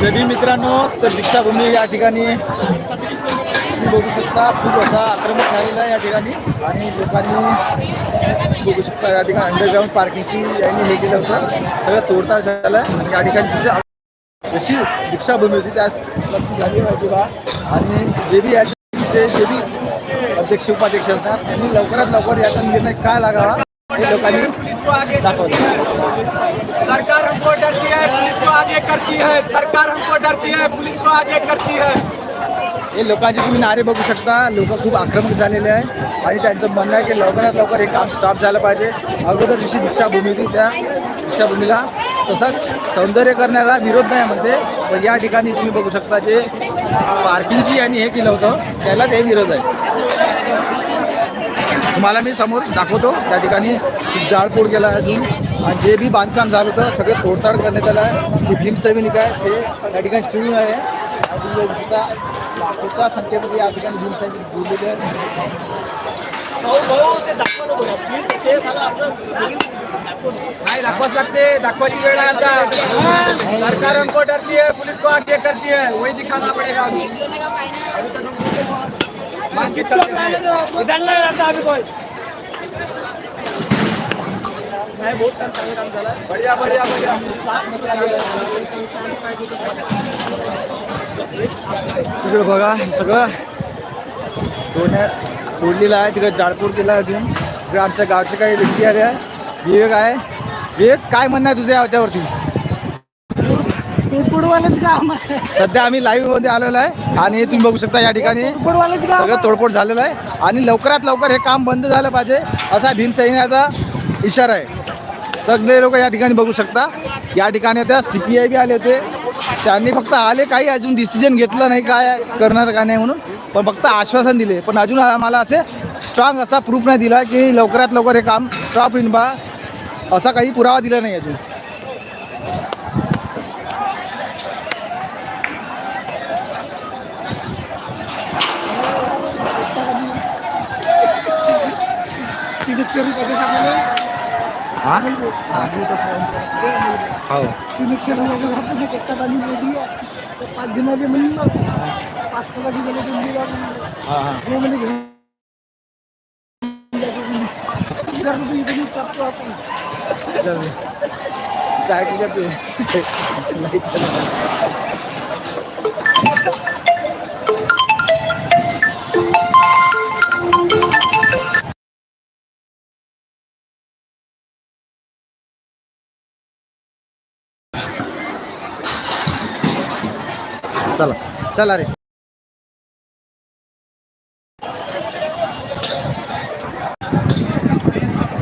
जय मित्रांनो तर दीक्षाभूमी या ठिकाणी तुम्ही बघू शकता खूप असा आक्रमक झालेला आहे या ठिकाणी. आणि लोकांनी बघू शकता या ठिकाणी अंडरग्राऊंड पार्किंगची यांनी हे केलं होतं. सगळं तोडताड झालं. आहे आणि या ठिकाणी जसं जशी दीक्षाभूमी होती त्या झाली पाहिजे बा आणि जे बी याचे जे बी अध्यक्ष उपाध्यक्ष असणार त्यांनी लवकरात लवकर याचा निर्णय काय लागावा? सरकार हमको डरती है पुलिस को आगे करती है सरकार हमको डरती है पुलिस को आगे करती है। हे लोकांचे तुम्ही नारे बघू शकता. लोक खूप आक्रमक झालेले आहे आणि त्यांचं म्हणणं आहे की लवकरात लवकर हे काम स्टॉप झालं पाहिजे. अगोदर जशी दीक्षाभूमी होती त्या दीक्षाभूमीला तसाच सौंदर्य करण्याला विरोध नाही म्हणते. पण या ठिकाणी तुम्ही बघू शकता जे पार्किंगची यांनी हे केलं होतं त्याला ते विरोध आहे. तुम्हाला मी समोर दाखवतो. त्या ठिकाणी खूप जाळपोळ केला आहे अजून. आणि जे बी बांधकाम झालं होतं सगळं तोडताड करण्यात आलं आहे. जे भीमसैनिक आहे ते त्या ठिकाणी चिळून आहे. आणि लाखोच्या संख्येमध्ये या ठिकाणी भीमसैनिक बोललेले नाही दाखवाच लागते. दाखवायची वेळ आहे आता. सरकार हमको डरती है पुलिस को आगे करती है वही दिखाना पड़ेगा. नाही. बहुत काम चांगलं काम झालं. बढिया बढिया बढिया. तिकडे बघा हे सगळं. तोडण्या तोडलेलं आहे तिकडे जाळपोळ केला अजून. तिकडे आमच्या गावचे काही व्यक्ती आले आहे. विवेक आहे. विवेक काय म्हणणं आहे तुझ्या याच्यावरती? आहे सध्या आम्ही लाईव्हमध्ये आलेलो आहे आणि तुम्ही बघू शकता या ठिकाणी सगळं तोडफोड झालेलं आहे. आणि लवकरात लवकर हे काम बंद झालं पाहिजे असा भीमसैन्याचा इशारा आहे. सगळे लोक या ठिकाणी बघू शकता. या ठिकाणी आता सी पी आय बी आले होते. त्यांनी फक्त आले काही अजून डिसिजन घेतलं नाही काय करणार काय नाही म्हणून. पण फक्त आश्वासन दिले. पण अजून आम्हाला असे स्ट्रॉंग असा प्रूफ नाही दिला की लवकरात लवकर हे काम स्टॉप होईन बा. असा काही पुरावा दिला नाही अजून तिथे शरीराचे सापडले हां हो तिथे शरीराचे सापडले एकटा पाणी मोदी पाच जणांचे म्हणलं पाच सहा गेले दिल्लीला हां हां हे म्हणजे घेऊन जायचे म्हणे. जर तुम्ही इथे मी चापतो आपण काय तुझ्या चला. चला रे.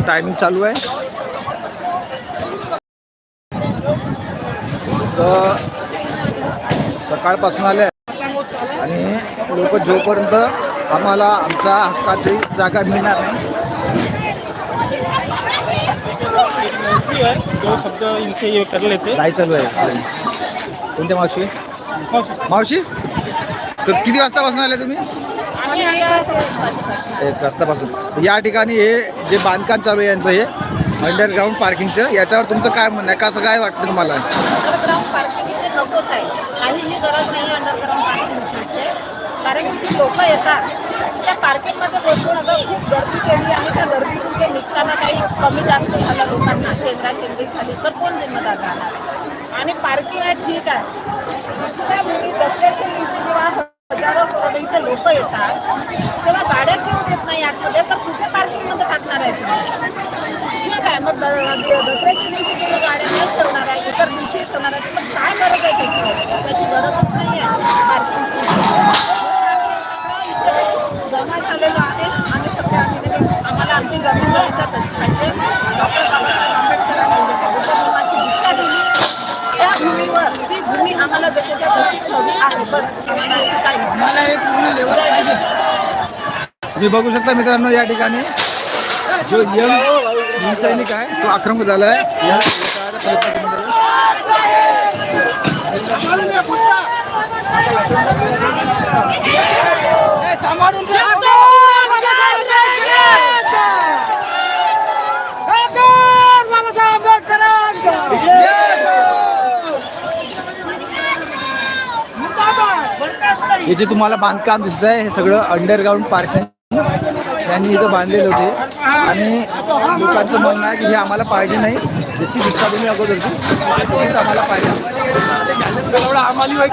टायमिंग चालू आहे. तर सकाळपासून आले आणि लोक जोपर्यंत आम्हाला आमच्या हक्काची जागा मिळणार नाही. शब्द इनसे ये कर लेते. नाही चालू आहे. कोणत्या मावशी? मावशी? तर किती वाजतापासून आले तुम्ही? एक वाजतापासून. या ठिकाणी हे जे बांधकाम चालू आहे यांचं हे अंडरग्राऊंड पार्किंगचं याच्यावर तुमचं काय म्हणणं आहे? कसं काय वाटतं तुम्हाला? कारण की ती लोक येतात. त्या पार्किंगमध्ये बसून अगर खूप गर्दी केली आणि त्या गर्दीतून ते निघताना काही कमी जास्त झालं लोकांना चेंगरा चेंगरी झाली तर कोण जिम्मेदार राहणार? आणि पार्किंग आहे ठीक आहे. दुसऱ्या मुली दसऱ्याच्या दिवशी जेव्हा हजारो करोड इथे लोक येतात तेव्हा गाड्या ठेवून येत नाही आतमध्ये तर कुठे पार्किंगमध्ये टाकणार आहे तुम्ही? काय? मग दसऱ्याच्या दिवशी तुम्ही गाड्या नाही ठेवणार आहे इतर दिवशी ठेवणार आहे पण काय गरज आहे त्याची? त्याची गरजच नाही आहे पार्किंगची. आम्ही इथे जमा झालेलो आहे. आणि सगळ्या आम्ही आम्हाला आमची जमीन विचारतच पाहिजे. डॉक्टर तशीच हवी आहे. बस. आम्हाला आणखी काही नाही. मला हे पूर्ण लेवल आहे तुम्ही बघू शकता मित्रांनो या ठिकाणी जो यंग सैनिक आहे तो आक्रमक झाला आहे या एका हे जे तुम्हाला बांधकाम दिसत आहे हे सगळं अंडरग्राऊंड पार्किंग त्यांनी इथं बांधलेले होते. आणि लोकांचं म्हणणं आहे की हे आम्हाला पाहिजे नाही. जशी दीक्षाभूमी अगोदरची तशीच आम्हाला पाहिजे आम्हाला होय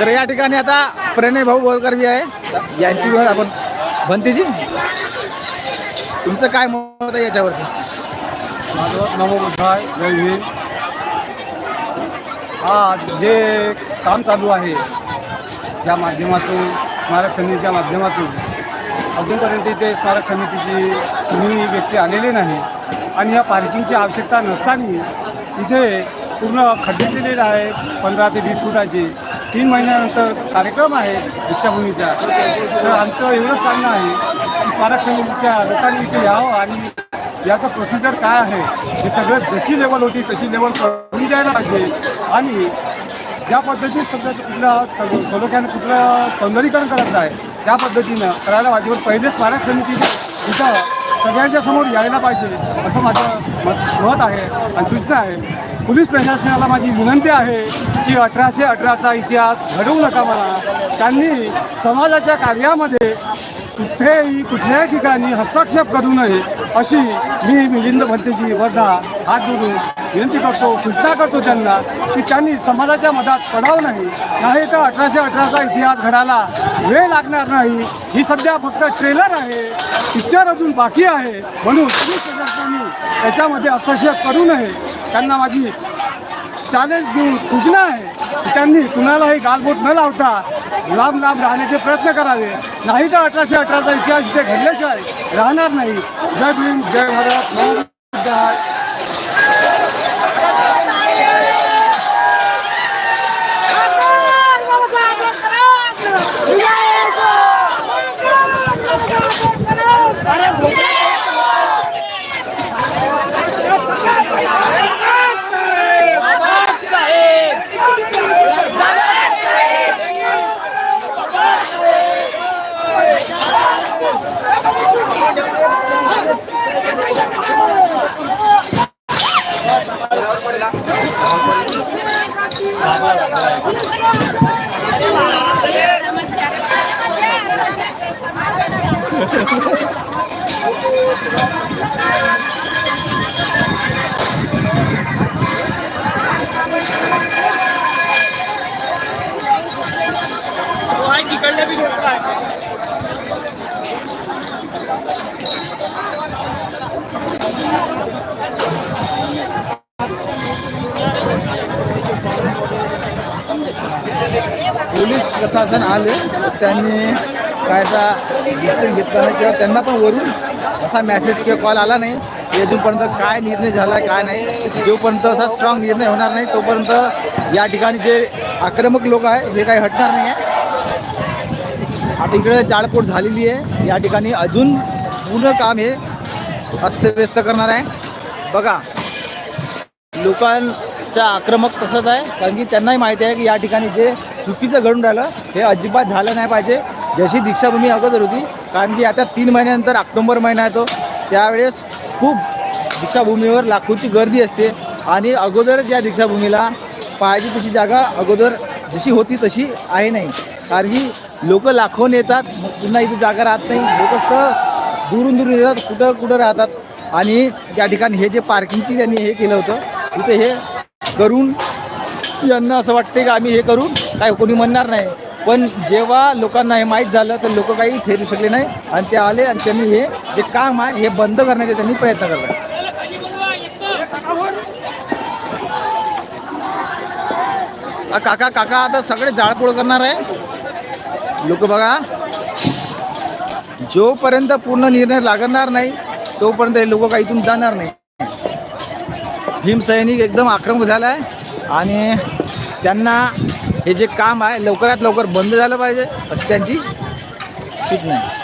तर या ठिकाणी आता प्रणय भाऊ बोरकर बी आहे. यांची आपण. भंतीची तुमचं काय मत आहे याच्यावरती? माझं नवबुद्धाय जय आज जे काम चालू आहे त्या माध्यमातून स्मारक समितीच्या माध्यमातून अजूनपर्यंत इथे स्मारक समितीची कुणी व्यक्ती आलेली नाही आणि या पार्किंगची आवश्यकता नसताना इथे पूर्ण खड्डे केलेले आहे पंधरा ते वीस फुटाचे. तीन महिन्यानंतर कार्यक्रम आहे दीक्षाभूमीचा. तर आमचं एवढंच सांगणं आहे स्मारक समितीच्या लोकांनी इथे यावं आणि याचं प्रोसिजर काय आहे हे सगळं जशी लेवल होती तशी लेवल करून द्यायला पाहिजे. आणि ज्या पद्धतीत सगळं कुठलं सलोख्यानं कुठलं सौंदर्यीकरण करायचं आहे त्या पद्धतीनं करायला पाहिजे. पहिले स्मारक समिती इथं सगळ्यांच्या समोर यायला पाहिजे असं माझं मत मत आहे आणि सूचना आहे. पोलीस प्रशासनाला माझी विनंती आहे की अठराशे अठराचा इतिहास घडवू नका मला त्यांनी समाजाच्या कार्यामध्ये कुठेही कुठल्याही ठिकाणी हस्तक्षेप करू नये अशी मी मिलिंद भंतेजी वर्धा हात जोडून विनंती करतो सूचना करतो त्यांना की त्यांनी समाजाच्या मधात पडावं नाही नाही तर अठराशे अठराचा इतिहास घडायला वेळ लागणार नाही. ही सध्या फक्त ट्रेलर आहे पिक्चर अजून बाकी आहे म्हणून पोलीस प्रशासनाने त्याच्यामध्ये हस्तक्षेप करू नये. त्यांना माझी चॅलेंज देऊन सूचना आहे की त्यांनी कुणालाही गालबोट न लावता लांब लांब राहण्याचे प्रयत्न करावे. नाही तर अठराशे अठराचा इतिहास इथे घडल्याशिवाय राहणार नाही. जय भीम जय भारत. नमस्कार तिकडले बी लोक आहे पोलीस प्रशासन आले त्यांनी कायचा डिसिजन घेतला नाही किंवा त्यांना पण वरून असा मेसेज किंवा कॉल आला नाही की अजूनपर्यंत काय निर्णय झाला आहे काय नाही. जोपर्यंत असा स्ट्रॉंग निर्णय होणार नाही तोपर्यंत या ठिकाणी जे आक्रमक लोक आहे हे काही हटणार नाही आहे. आता इकडे जाळपोट झालेली आहे. या ठिकाणी अजून पूर्ण काम हे अस्तव्यस्त करणार आहे. बघा लोकांचा आक्रमक तसंच आहे कारण की त्यांनाही माहिती आहे की या ठिकाणी जे चुकीचं घडून राहिलं हे अजिबात झालं नाही पाहिजे. जशी दीक्षाभूमी अगोदर होती कारण की आता तीन महिन्यानंतर ऑक्टोंबर महिना येतो त्यावेळेस खूप दीक्षाभूमीवर लाखोची गर्दी असते. आणि अगोदर ज्या दीक्षाभूमीला पाहिजे तशी जागा अगोदर जशी होती तशी आहे नाही. कारण की लोक लाखोन येतात पुन्हा इथे जागा राहत नाही. लोक तर दुरून दुरून येतात कुठं कुठं राहतात. आणि त्या ठिकाणी हे जे पार्किंगची त्यांनी हे केलं होतं तिथे हे करून यांना असं वाटते की आम्ही हे करून काय कोणी म्हणणार नाही. पण जेव्हा लोकांना हे माहीत झालं तर लोक काही ठेरू शकले नाही. आणि ते आले आणि त्यांनी हे जे काम आहे हे बंद करण्याचे त्यांनी प्रयत्न करला काका काका आता सगळे जाळपोळ करणार आहे. लोक बघा. जोपर्यंत पूर्ण निर्णय लागणार नाही तोपर्यंत हे लोक काही इथून जाणार नाही. भीमसैनिक एकदम आक्रमक झाला आहे आणि त्यांना हे जे काम आहे लवकरात लवकर बंद झालं पाहिजे अशी त्यांची सूचना आहे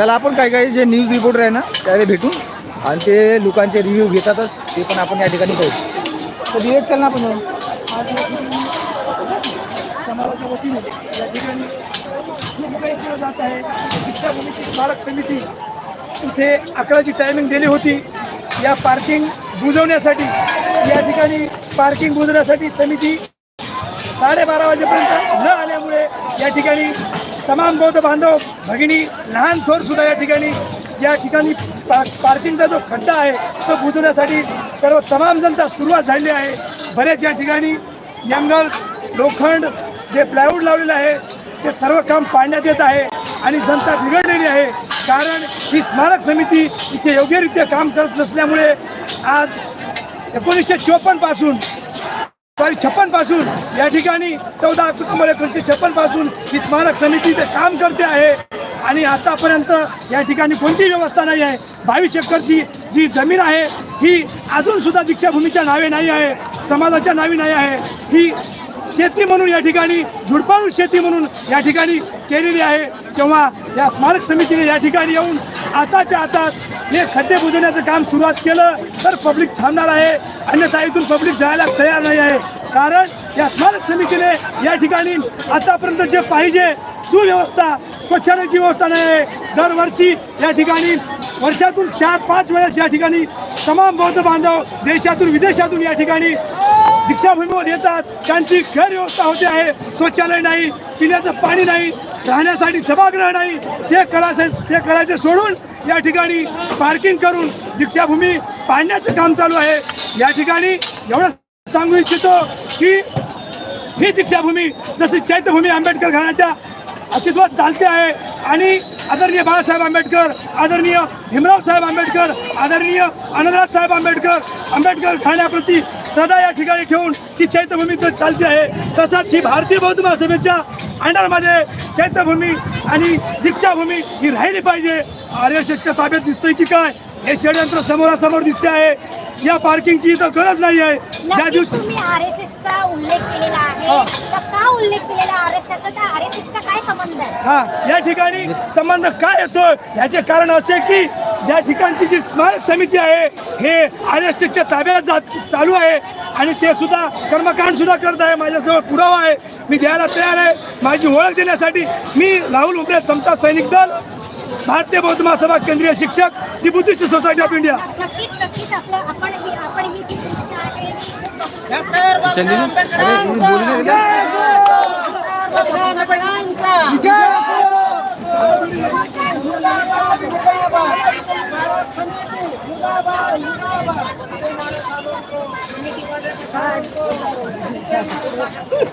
चला आपण काय काही जे न्यूज रिपोर्टर आहे ना त्याला भेटून आणि ते लोकांचे रिव्ह्यू घेतातच ते पण आपण या ठिकाणी पाहू. तर डिरेक्ट चल ना आपण या ठिकाणी समाजाच्या वतीने या ठिकाणी खूप काही केलं जात आहे. दीक्षाभूमीची स्मारक समिती इथे अकराची टायमिंग दिली होती. या पार्किंग बुजवण्यासाठी या ठिकाणी पार्किंग बुजवण्यासाठी समिती साडेबारा वाजेपर्यंत न आल्यामुळे या ठिकाणी तमाम बौद्ध बांधव भगिनी लहान थोर सुद्धा या ठिकाणी या ठिकाणी पा पार्किंगचा जो खड्डा आहे तो बुजवण्यासाठी सर्व तमाम जनता सुरुवात झालेली आहे. बरेच या ठिकाणी यंगल लोखंड जे प्लायवूड लावलेलं आहे ते सर्व काम पाडण्यात येत आहे आणि जनता बिघडलेली आहे. कारण ही स्मारक समिती इथे योग्यरित्या काम करत नसल्यामुळे आज एकोणीसशे चोपन्नपासून सॉरी छप्पनपासून या ठिकाणी चौदा ऑक्टोबर एकोणीसशे छप्पनपासून ही स्मारक समिती काम करते आहे. आणि आतापर्यंत या ठिकाणी कोणती व्यवस्था नाही आहे. बावीस एकरची जी जमीन आहे ही अजून सुद्धा दीक्षाभूमीच्या नावे नाही आहे. समाजाच्या नावे नाही आहे. ही शेती म्हणून या ठिकाणी झुडपाळू शेती म्हणून या ठिकाणी केलेली आहे. तेव्हा या स्मारक समितीने या ठिकाणी येऊन आताच्या आता हे खड्डे बुजवण्याचं काम सुरुवात केलं तर पब्लिक थांबणार आहे. अन्यथा इथून पब्लिक जायला तयार नाही आहे. कारण या स्मारक समितीने या ठिकाणी आतापर्यंत जे पाहिजे सुव्यवस्था स्वच्छतेची व्यवस्था नाही आहे. दरवर्षी या ठिकाणी वर्षातून चार पाच वेळेस या ठिकाणी तमाम बौद्ध बांधव देशातून विदेशातून या ठिकाणी दीक्षाभूमीवर येतात. त्यांची गैरव्यवस्था होते आहे. शौचालय नाही पिण्याचं पाणी नाही राहण्यासाठी सभागृह नाही. ते करायचे ते करायचे सोडून या ठिकाणी पार्किंग करून दीक्षाभूमी पाडण्याचं काम चालू आहे. या ठिकाणी एवढं सांगू इच्छितो की ही दीक्षाभूमी जशी चैत्यभूमी आंबेडकर घराण्याच्या अस्तित्वात चालते आहे. आणि आदरणीय बाळासाहेब आंबेडकर आदरणीय भीमराव साहेब आंबेडकर आदरणीय आनंदराज साहेब आंबेडकर आंबेडकर ठाण्याप्रती सदा या ठिकाणी ठेवून ती चैत्यभूमी तर चालते आहे. तसंच ही भारतीय बौद्ध महासभेच्या अंडरमध्ये चैत्यभूमी आणि दीक्षाभूमी ही राहिली पाहिजे. आर एस एसच्या ताब्यात दिसतंय की काय? हे षडयंत्र समोरासमोर दिसते आहे. या पार्किंगची इथं गरज नाही आहे ज्या नक्कीच दिवशी तुम्ही उल्लेख केलेला हा. आहे तर का उल्लेख केलेला आर एस एसचा तर आर एस एसचा काय संबंध आहे? हा या ठिकाणी संबंध काय येतो याचे कारण असे की या ठिकाणची जी स्मारक समिती आहे हे आर एस एसच्या ताब्यात जात चालू आहे. आणि ते सुद्धा कर्मकांड सुद्धा करत आहे. माझ्याजवळ पुरावा आहे. मी द्यायला तयार आहे. माझी ओळख देण्यासाठी मी राहुल उमरे समता सैनिक दल भारतीय बौद्ध महासभा केंद्रीय शिक्षक the Buddhist society of India. नक्कीच आपलं आपण ही आपण ही जी दृश्य आहे ती चलली ना अरे तिने बोलू नाही दिलं.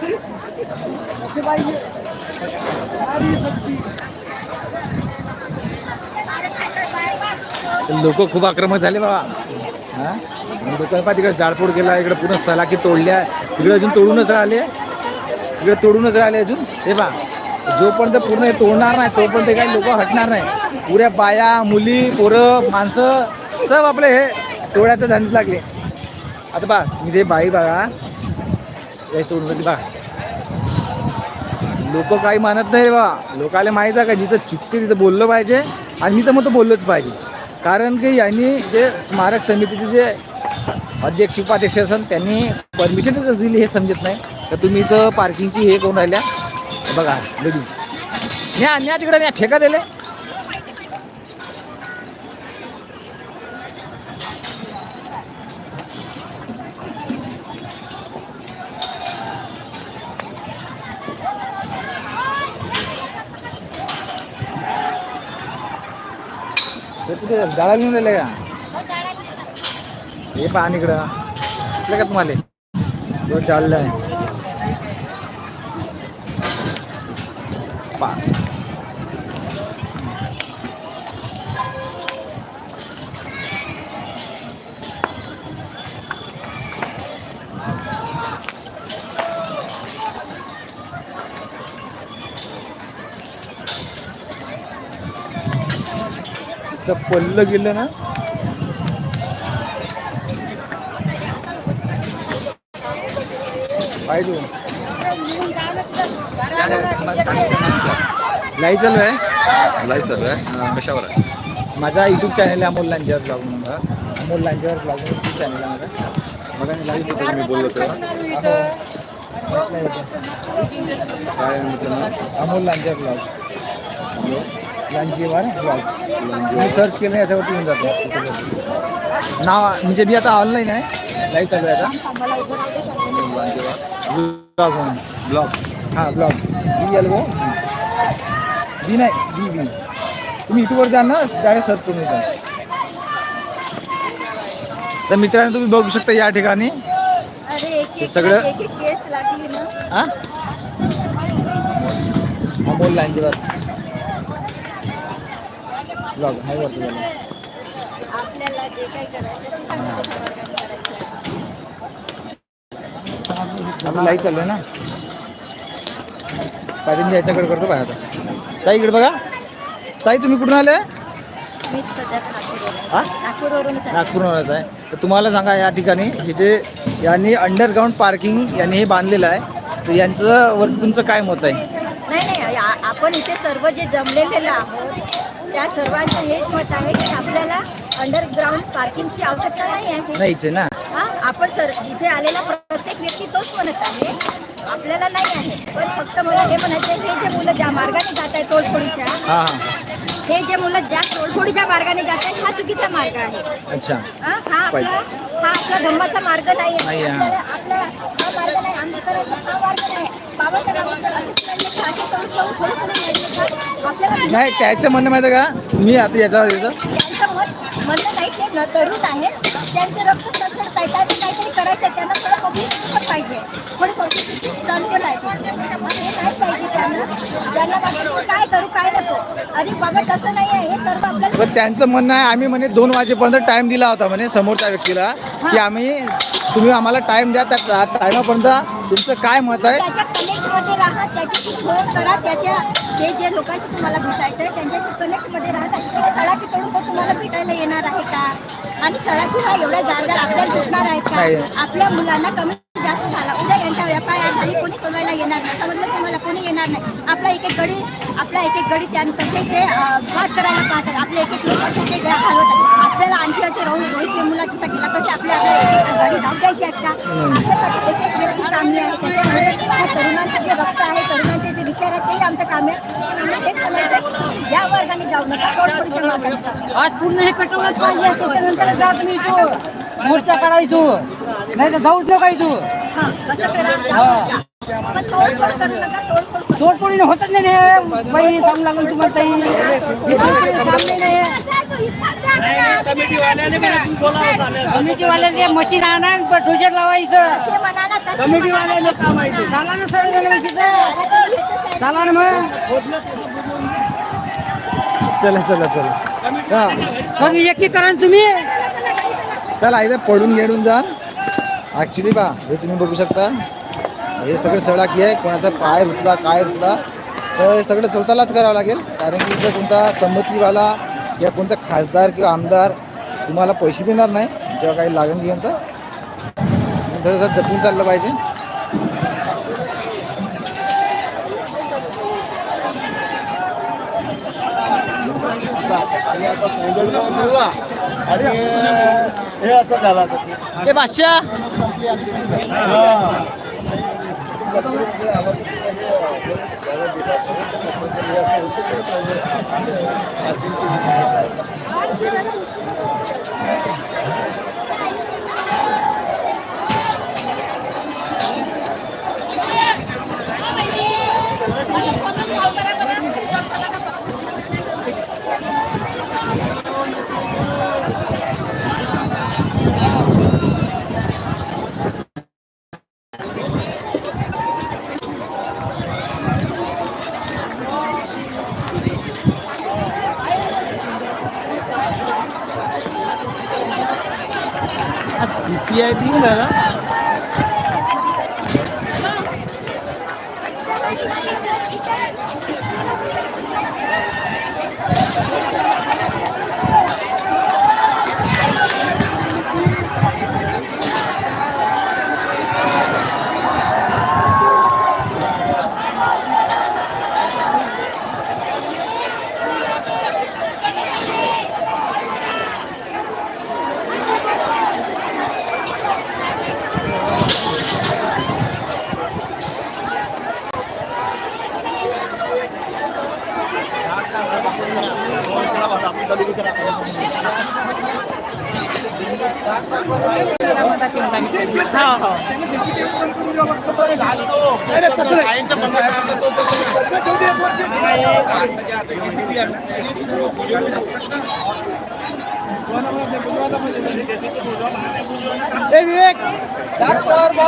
असे पाहिजे नारी शक्ती लोक खूप आक्रमक झाले बाबा. हा? लोक पहा तिकडे जाळपोड केला इकडे पुन्हा सलाकी तोडल्या. तिकडे अजून तोडूनच राहिले. तिकडे तोडूनच राहिले अजून. हे बा जोपर्यंत पूर्ण हे तोडणार नाही तोपर्यंत काही लोक हटणार नाही. पुऱ्या बाया मुली पोरं माणसं सब आपले हे तोड्याचं धंदे लागले. आता बा मी ते बाई बघा हे तोडून बा लोक काही मानत नाही बा लोकाला माहीत आहे का जिथं चुकते तिथं बोललं पाहिजे आणि मी तर मग तो बोललोच पाहिजे. कारण की यांनी जे स्मारक समितीचे जे अध्यक्ष उपाध्यक्ष असन त्यांनी परमिशनच दिली हे समजत नाही. तर तुम्ही इथं पार्किंगची हे करून राहिल्या. बघा लेडीज न्या न्या तिकडे न्या फेका दिले हे तिथे जाळा घेऊन राहिले का? हे पहा इकडं असलं का तुम्हाला? तो चाललाय. पहा. पडलं गेलं ना. पाहिजे लाईव्ह चालू आहे? लाईव्ह चालू आहे. कशावर आहे? माझा युट्यूब चॅनल आहे अमोल लांजेवर ब्लॉग म्हणून. Amol Lanjewar blog YouTube channel आहे माझा. बघा लाईव्ह होतं मी बोललो तेव्हा. काय अमोल लांजेवर ब्लॉग. ब्लॉग मी सर्च केलं याच्यावरती येऊन जातो. नाव म्हणजे मी आता ऑनलाईन आहे. लाईव्ह चालू आहे आता. ब्लॉग ब्लॉग हां blog B L O B नाही बी बी तुम्ही यूट्यूबवर जा ना डायरेक्ट सर्च करून येता. तर मित्रांनो तुम्ही बघू शकता या ठिकाणी. हे सगळं- एक एक केस लागली ना. हा? अमोल लांजेवर ब्लॉग नाही वरती झालं आपल्याला जे काही करायचं आपलं लाईव्ह चालू आहे ना? पाटील मी याच्याकडे करतो बाहेर आता. ताई इकडे बघा. ताई तुम्ही कुठून आले? मीच सध्या नागपूरवरून. हा? नागपूरवरूनच आहे. तर तुम्हाला सांगा या ठिकाणी हे जे यांनी अंडरग्राऊंड पार्किंग यांनी हे बांधलेलं आहे तर यांचं वरती तुमचं काय मत आहे? नाही नाही आपण इथे सर्व जे जमलेले आहोत त्या सर्वांचं हेच मत आहे की आपल्याला अंडरग्राऊंड पार्किंगची आवश्यकता नाही आहे. नाहीच आहे ना? हा आपण सर इथे आलेला प्रत्येक व्यक्ती तोच म्हणत आहे. आपल्याला नाही आहे. पण फक्त मला हे म्हणायचं आहे हे जे मुलं ज्या मार्गाने जात आहेत तोडफोडीच्या हां हां. हे जे मुलं ज्या तोडफोडीच्या मार्गाने जात आहेत हा चुकीचा मार्ग आहे अच्छा हा हा आपला हा आपला धम्माचा मार्ग नाही आपल्याला आपला हा मार्ग नाही आंबेडकरांचा हा मार्ग नाही बाबासाहेब आंबेडकर असे म्हणाले की असे तोड तोड थोडी थोडी माहिती का? आपल्याला नाही त्याचं म्हणणं माहिती आहे का मी आता याच्यावर येतं त्यांचं मत म्हणणं नाही ते न तरुण आहेत त्यांचं रक्त सडसडत आहे त्यांनी काहीतरी करायचं आहे. त्यांना थोडं पब्लिसिटी पाहिजे. थोडी पब्लिसिटी स्टन पण आहे मग हे नाही पाहिजे त्यांना? त्यांना वाटतं की काय करू काय नको? अरे बाबा तसं नाही आहे हे सर्व आपल्याला पण त्यांचं म्हणणं आहे आम्ही म्हणे दोन वाजेपर्यंत टाइम दिला होता म्हणे समोरच्या व्यक्तीला की आम्ही तुम्ही आम्हाला टाइम द्या त्या टायमापर्यंत तुमचं काय मत आहे? त्याच्या कनेक्टमध्ये राहा त्याच्याशी फोन करा. त्याच्या जे जे लोकांशी तुम्हाला भेटायचं आहे त्यांच्याशी कनेक्टमध्ये राहा. सळाकी तोडून तो तुम्हाला भेटायला येणार आहे का? आणि सळाकी हा एवढ्या जाड जाड आपल्याला भेटणार नाही. का? आपल्या मुलांना कमी जास्त झाला. उद्या यांच्या व्यापार झाली कोणी सोडवायला येणार नाही. समजलं तुम्हाला? कोणी येणार नाही. आपला एक एक गडी आपला एक एक गडी त्या तसे ते अं, करायला पाहतात. आपले एक एक लोक असे ते घ्या घालवतात आपल्याला आणखी असे राहून रोहित वेमुलाची सगळीला कसे आपल्या आपल्या एक एक गाडी जाऊ द्यायची आहेत का? आपल्यासाठी एक एक व्यक्ती कामी आहे. त्याच्यामुळे तरुणांचे जे रक्त आहे तरुणांचे जे विचार आहेत तेही आमचं काम आहे हेच म्हणायचं या वर्गाने जाऊ नका. आज पूर्ण हे पेट्रोलच पाहिजे त्याच्यानंतर जा तुम्ही इथून. मोर्चा काढायचो नाही तर जाऊच नका इथून. हा करा करू करू तोडफोडीने होतच नाही हे. बाई सांग लागून तुम्हाला ताई. हे काम नाही ना. कमिटीवाल्याने मशीन आणा डोजर लावा इथं असे म्हणा ना तसे कमिटीवाल्याने ना सर मग. चला चला चला. हा. सर एकीकरण तुम्ही. चला इथं पडून गेडून जा. ॲक्च्युली बा हे तुम्ही बघू शकता. हे सगळं सडाकी आहे कोणाचा पाय रुतला काय रुतला. तर हे सगळं स्वतःलाच करावं लागेल. कारण की इथं कोणता संमतीवाला किंवा कोणता खासदार किंवा आमदार तुम्हाला पैसे देणार नाही. जेव्हा काही लागेल घेऊन तर. थोडंसं जपून चाललं पाहिजे. आणि हे असं झालं हे बादशाह.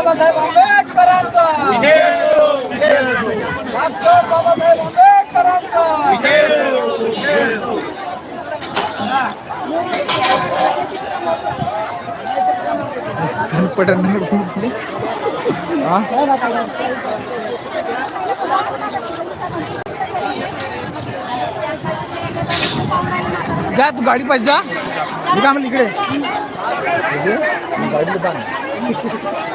बाबासाहेब आंबेडकरांचा. डॉक्टर बाबासाहेब आंबेडकरांचा. पटन जा तू गाडी पाहिजे जा. इकडे. गाडी?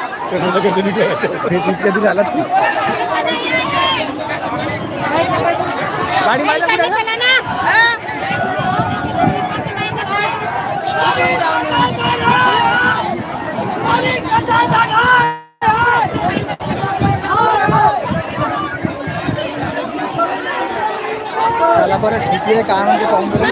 चला बरं स्थिती आहे काय म्हणते काँग्रेस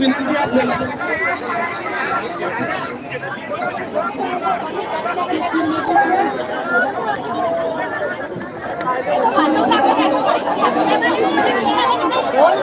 বিনন্তি আছে